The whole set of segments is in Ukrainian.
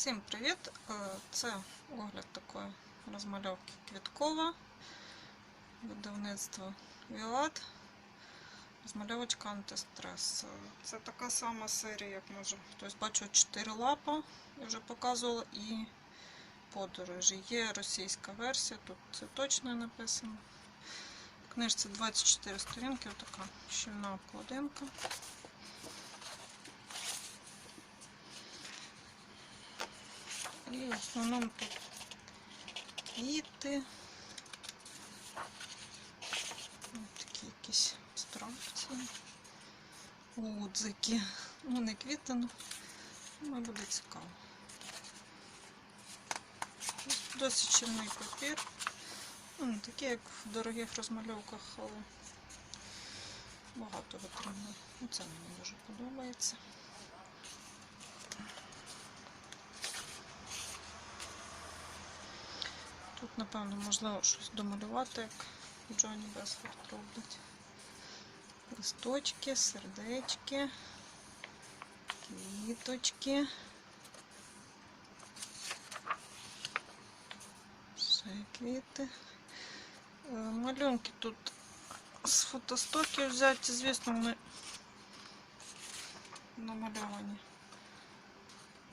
Всім привіт! Е, Це огляд такої розмальовки квіткова, видавництво Віолат, розмальовочка антистрес. Е, Це така сама серія, як може хтось бачив 4 лапа, я вже показувала, і подорожі. Є російська версія, тут це точно написано. Книжці 24 сторінки, така щільна обкладинка. І в основному тут квіти. Ось такі якісь абстракції. Удзики. Ну, не квіти, ну, але буде цікаво. Досить щільний папір. Ну, такий, як в дорогих розмальовках, але багато витримує. Ну, Це мені дуже подобається. Тут, напевно, можливо щось домалювати, як Джонні Бесфорд роблять. Листочки, сердечки, квіточки. Ще квіти. Е, Малюнки тут з фотостоків взяті, звісно, вони намальовані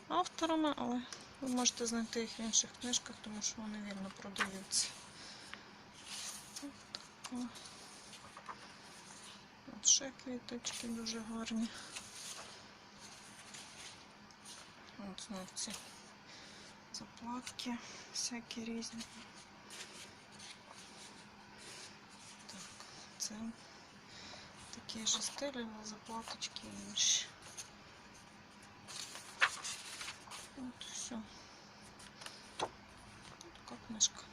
авторами, але ви можете знайти їх в інших книжках, тому що вони вільно продаються. От ще квіточки дуже гарні. От знову ці заплатки всякі різні. Так, це такі ж стилі, але заплаточки інші. От все. Така книжка.